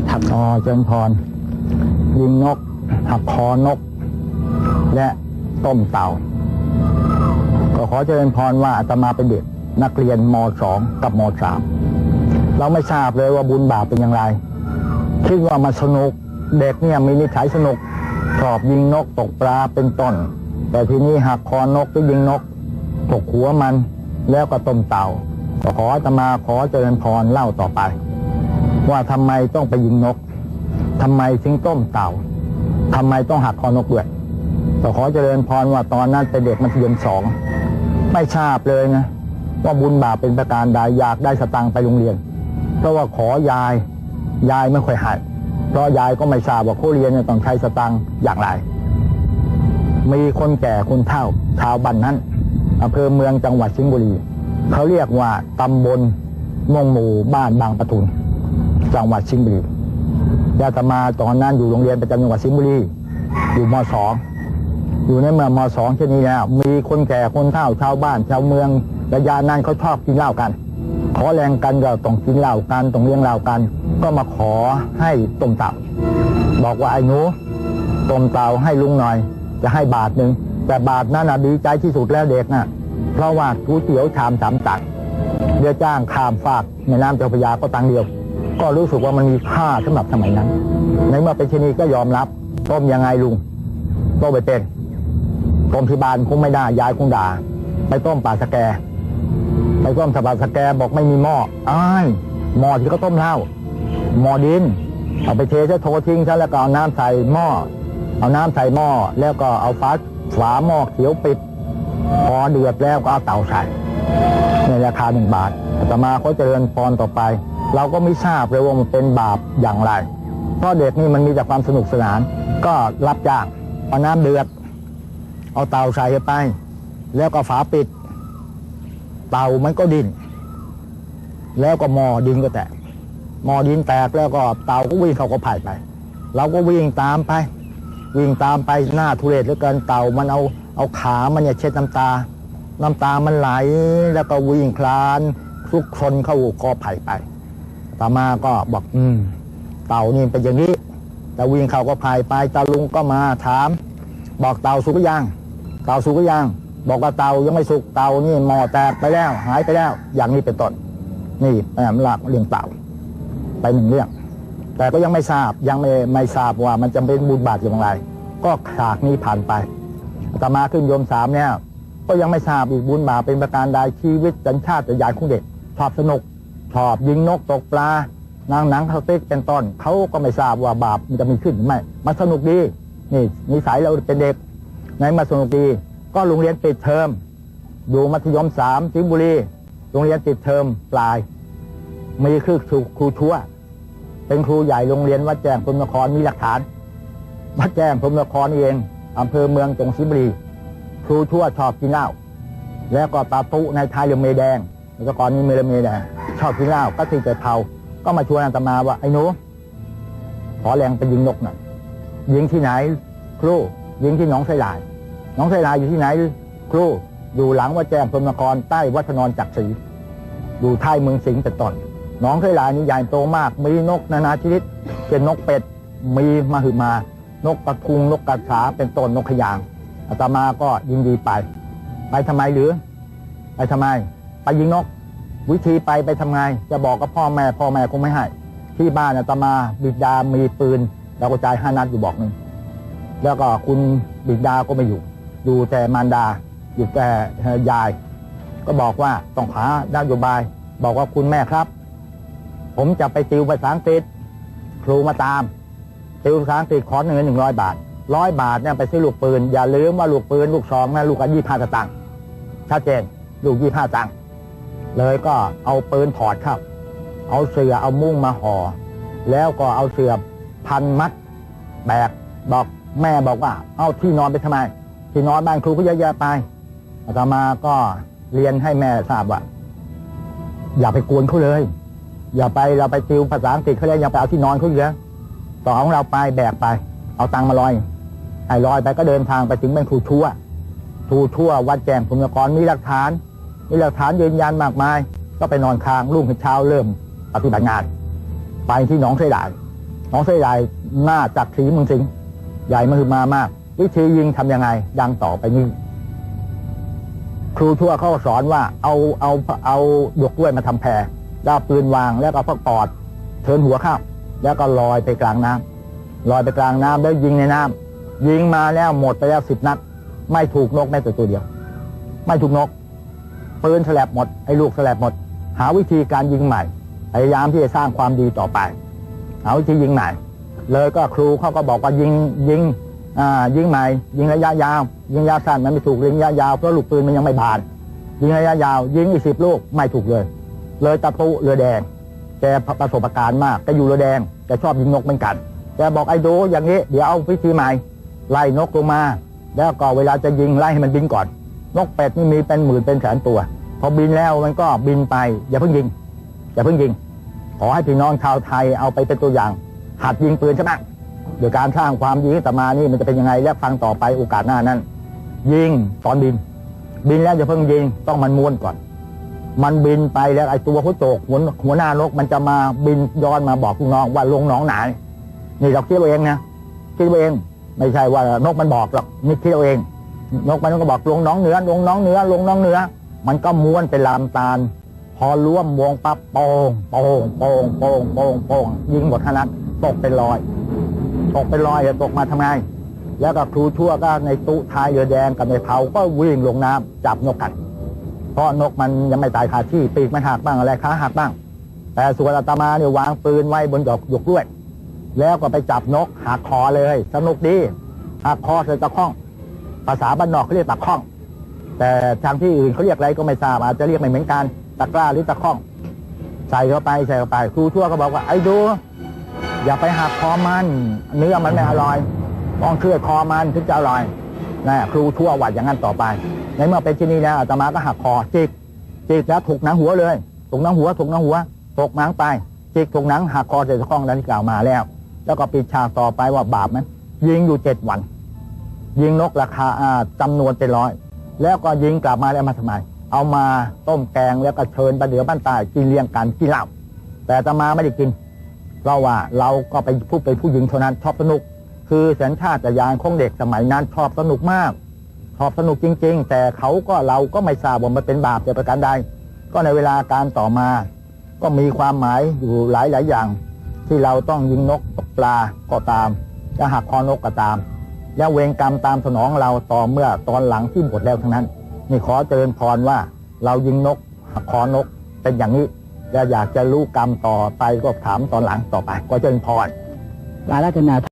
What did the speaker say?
ที่ทำอ๋อเจริญพร ยิงนก หักคอนก และต้มเต่า ก็ขอเจริญพรว่าอาตมาเป็นเด็กนักเรียนมสองกับมสามเราไม่ทราบเลยว่าบุญบาปเป็นอย่างไร คิดว่ามันสนุก เด็กเนี่ยมีนิสัยสนุก ชอบยิงนกตกปลาเป็นต้น แต่ทีนี้หักคอนกก็ยิงนกตกหัวมันแล้วก็ต้มเต่า ก็ขออาตมาขอเจริญพรเล่าต่อไป ว่าทำไมต้องไปยิงนกทำไมถึงต้มเต่าทำไมต้องหักคอนกด้วยก็ขอเจริญพรว่าตอนนั้นเป็นเด็กมัธยมสองไม่ทราบเลยนะว่าบุญบาปเป็นประการใดอยากได้สตังค์ไปโรงเรียน เพราะว่าขอยายยายไม่ค่อยให้เพราะยายก็ไม่ทราบว่าเขาเรียนต้องใช้สตังค์อย่างไร มีคนแก่คนเฒ่าชาวบ้านนั้นอำเภอเมืองจังหวัดสิงห์บุรี เขาเรียกว่าตำบลม่วงหมู่บ้านบางปะทุน จังหวัดสิงห์บุรียาตมาตอนนั้นอยู่โรงเรียนประจำจังหวัดสิงห์บุรี อยู่มสองอยู่ในเมืองมสองเช่นนี้แล้วมีคนแก่คนเฒ่าชาวบ้านชาวเมืองระยะนั้นเขาชอบกินเหล้ากัน ขอแรงกันก็ต้องกินเหล้ากันต้องเลี้ยงเหล้ากัน ก็มาขอให้ต้มเต่าบอกว่าไอ้หนูต้มเต่าให้ลุงหน่อย จะให้บาทหนึ่งแต่บาทนั้นดีใจที่สุดแล้วเด็กน่ะ เพราะว่าก๋วยเตี๋ยวชามสามตักเรือจ้างขามฟากในน้ำเจ้าพระยาก็ตังเดียว ก็รู้สึกว่ามันมีค่าสำหรับสมัยนั้น ในเมื่อเป็นชนีก็ยอมรับ ต้มยังไงลุง ต้มไปเป็น ต้มที่บ้านคงไม่ได้ยายคงด่า ไปต้มปลาสแก ไปต้มสปาสแกบอกไม่มีหม้ออ้ายหม้อที่เขาต้มเหล้าหม้อดิน เอาไปเทซะโททิ้งซะแล้วก็เอาน้ำใส่หม้อ เอาน้ำใส่หม้อ แล้วก็เอาฝาฝาหม้อเขียวปิด พอเดือดแล้วก็เอาเตาใส่ในราคาหนึ่งบาทอาตมาเขาเจริญพรต่อไป เราก็ไม่ทราบเลยว่ามันเป็นบาปอย่างไร เพราะเด็กนี่มันมีแต่ความสนุกสนาน ก็รับจ้างเอาน้ำเดือด เอาเตาใส่ไป แล้วก็ฝาปิด เตามันก็ดิน แล้วก็หม้อดินก็แตกหม้อดินแตกแล้วก็เตาก็วิ่งเข้ากระไผ่ไป เราก็วิ่งตามไป วิ่งตามไปหน้าทุเรศเหลือเกินเต่ามันเอาเอาขามันเนี่ยเช็ดน้ำตา น้ำตามันไหลแล้วก็วิ่งคลานทุกคนเข้ากอไผ่ไป ตามาก็บอกอืมเต่านี่เป็นอย่างนี้ต่วิ่งเขากอไผ่ไปตาลุงก็มาถาม บอกเต่าสุกยัง เต่าสุกยัง บอกว่าเต่ายังไม่สุกเต่านี่หมอแตกไปแล้ว หายไปแล้ว อย่างนี้เป็นต้นนี่แอมหลักเรื่องเต่า ไปหนึ่งเรื่อง แต่ก็ยังไม่ทราบยังไม่ไม่ทราบว่ามันจะเป็นบุญบาปอย่างไร ก็ฉากนี้ผ่านไปอาตมาขึ้นโยมสามเนี่ยก็ยังไม่ทราบอีกบุญบาปเป็นประการใดชีวิตสัญชาติยานของเด็กชอบสนุก ชอบยิงนกตกปลานางหนังเขาติ๊กเป็นต้นเขาก็ไม่ทราบว่าบาปมันจะมีขึ้นหรือไม่มันสนุกดีนี่นิสัยเราเป็นเด็กในมาสนุกดี ก็โรงเรียนปิดเทอมอยู่มัธยมสามสิงห์บุรีโรงเรียนปิดเทอมปลาย มีคือครูทั่ว เป็นครูใหญ่โรงเรียนวัดแจ้งพรมนครมีหลักฐานวัดแจ้งพรมนครนี่เองอำเภอเมืองจังหวัดสิงห์บุรีครูชั่วชอบกินเหล้าแล้วก็ตาตุในไทยเรือเมแดง แล้วก่อนนี้เมลเมแดงชอบกินเหล้าก็ตีแต่เผาก็มาชวนอาตมาว่าไอ้หนูขอแรงไปยิงนกหน่อยยิงที่ไหน ครูยิงที่หนองไสลายหนองไสลายอยู่ที่ไหน ครูอยู่หลังวัดแจ้งพรมนครใต้วัดนนจักรีอยู่ท้ายเมืองสิงห์เป็นต้นหนองไสลายนี่ใหญ่โตมาก มีนกนานาชนิดเป็นนกเป็ดมีมาหือมา นกกระทุงนกกระสาเป็นต้นนกขยางอาตมาก็ยินดีไป ไปทำไมหรือ ไปทำไม ไปยิงนก วิธีไปไปทำไงจะบอกกับพ่อแม่พ่อแม่คงไม่ให้ ที่บ้านอาตมาบิดามีปืนเราก็จ่ายห้านัดอยู่บอกหนึ่งแล้วก็คุณบิดาก็ไม่อยู่ อยู่แต่มารดา อยู่แต่ยาย ก็บอกว่าต้องหานโยบาย บอกว่าคุณแม่ครับ ผมจะไปติวภาษาอังกฤษครูมาตามติวภาษาอังกฤษขอเงินหนึ่งร้อยบาทร้อยบาทเนี่ยไปซื้อลูกปืน อย่าลืมว่าลูกปืนลูกซองนะลูกอันยี่ห้าตังค์ชัดเจน ลูกยี่ห้าตังค์ เลยก็เอาปืนถอดเข้าเอาเสือเอามุ้งมาห่อ แล้วก็เอาเสือพันมัดแบกบอกแม่บอกว่า เอาที่นอนไปทำไม ที่นอนบ้านครูก็เยอะแยะไปอาตมาก็เรียนให้แม่ทราบว่า อย่าไปกวนเขาเลย อย่าไปเราไปติวภาษาอังกฤษเขาเลยอย่าไปเอาที่นอนเขาเยอะต่อของเราไปแบกไป เอาตังค์มาลอยไอ้ลอยไปก็เดินทางไปถึงเป็นครูทั่วครูทั่ววัดแจงพรหมนครมีหลักฐาน มีหลักฐานยืนยันมากมาย ก็ไปนอนค้างรุ่งขึ้นเช้าเริ่มปฏิบัติงาน ไปที่หนองไสหลายน้องเสือใหญ่หน้าจากสีเมืองสิงใหญ่มาคือมามาก วิธียิงทำยังไงดังต่อไปนี้ ครูทั่วเขาสอนว่าเอาเอาเอาหยกกล้วยมาทำแพรแล้วปืนวางแล้วก็พวกปอดเทินหัวข้าแล้วก็ลอยไปกลางน้ำลอยไปกลางน้ำแล้วยิงในน้ำยิงมาแล้วหมดไปแล้วสิบนัด ไม่ถูกนกแม้แต่ตัวเดียว ไม่ถูกนก ปืนแสลบหมดไอ้ลูกแสลบหมด หาวิธีการยิงใหม่พยายามที่จะสร้างความดีต่อไปหาวิธียิงใหม่ เลยก็ครูเขาก็บอกว่ายิงยิงอ่ายิงใหม่ ยิงระยะยาว ยิงระยะสั้นมันไม่ถูกยิงระยะยาวเพราะลูกปืนมันยังไม่บาน ยิงระยะยาว ยิงอีกสิบลูกไม่ถูกเลย เลยตะปุเรือแดงแกประสบการณ์มากแกอยู่เรือแดงแกชอบยิงนกเหมือนกันแกบอกไอ้ดูอย่างนี้ เดี๋ยวเอาวิธีใหม่ ไล่นกลงมา แล้วก็เวลาจะยิงไล่ให้มันบินก่อน นกเป็ดนี่มีเป็นหมื่นเป็นแสนตัว พอบินแล้วมันก็บินไป อย่าเพิ่งยิง อย่าเพิ่งยิง ขอให้พี่น้องชาวไทยเอาไปเป็นตัวอย่าง หัดยิงปืนใช่ไหมโดยการสร้างความดีให้ต่อมานี่มันจะเป็นยังไงและฟังต่อไปโอกาสหน้านั้น ยิงตอนบิน บินแล้วอย่าเพิ่งยิงต้องมันม้วนก่อน มันบินไปแล้วไอ้ตัวหัวโจกหัวหัวหน้านกมันจะมาบินย้อนมาบอกลูกน้องว่าลงหนองไหนนี่เราคิดเอาเองนะคิดเอาเอง ไม่ใช่ว่านกมันบอกหรอกนี่คิดเอาเอง นกมันก็บอกลงน้องเหนือลงน้องเหนือลงน้องเหนือ มันก็ม้วนเป็นลามตาล พอร่วมวงปั๊บโป่งโป่งโป่งโป่งโป่งโป่งยิงหมดทนั้นตกเป็นรอย ตกเป็นรอยจะตกมาทำไงแล้วก็ครูชั่วก็ในตู้ท้ายเรือแดงกับในเผาก็วิ่งลงน้ำจับนกกันเพราะนกมันยังไม่ตายคาที่ปีกมันหักบ้างอะไรขาหักบ้าง แต่ส่วนอาตมาเนี่ยวางปืนไว้บนดอกหยกด้วย แล้วก็ไปจับนกหักคอเลย สนุกดีหักคอใส่ตะข้อง ภาษาบ้านนอกเขาเรียกตะข้อง แต่ทางที่อื่นเขาเรียกอะไรก็ไม่ทราบอาจจะเรียกไม่เหมือนกันตะกร้าหรือตะข้อง ใส่เข้าไปใส่เข้าไปครูชั่วก็บอกว่าไอ้ดู อย่าไปหักคอมัน เนื้อมันไม่อร่อยต้องเชื่อดคอมันถึงจะอร่อยนะครูชั่ววัดอย่างนั้นต่อไปในเมื่อเป็นที่นี่แล้วอาตมาก็หักคอจิกจิกแล้วถูกหนังหัวเลยถูกหนังหัวถูกหนังหัวตกหนังไปจิกถูกหนังหักคอเสร็จข้องดังที่กล่าวมาแล้ว แล้วก็ปิดฉากต่อไปว่าบาปไหมยิงอยู่เจ็ดวัน ยิงนกราคาอ่าจำนวนเป็นร้อย แล้วก็ยิงกลับมาแล้วมาทำไม เอามาต้มแกงแล้วก็เชิญประเดี๋ยวบ้านตายกินเลี้ยงกันกินเหล้าแต่อาตมาไม่ได้กินเพราะว่าเราก็ไปพูดไปนผู้หญิงเท่านั้นชอบสนุก คือสัญชาตญาณของเด็กสมัยนั้นชอบสนุกมากชอบสนุกจริง ๆ แต่เขาก็เราก็ไม่ทราบว่ามันเป็นบาปแต่ประการใด ก็ในเวลาการต่อมา ก็มีความหมายอยู่หลายหลายๆอย่าง ที่เราต้องยิงนกตกปลาก็ตามจะหักคอนกก็ตาม และเวรกรรมตามสนองเราต่อเมื่อตอนหลังที่หมดแล้วทั้งนั้น นี่ขอเจริญพรว่าเรายิงนกขอนกเป็นอย่างนี้และอยากจะรู้กรรมต่อไปก็ถามตอนหลังต่อไป ก็เจริญพรอารัธนา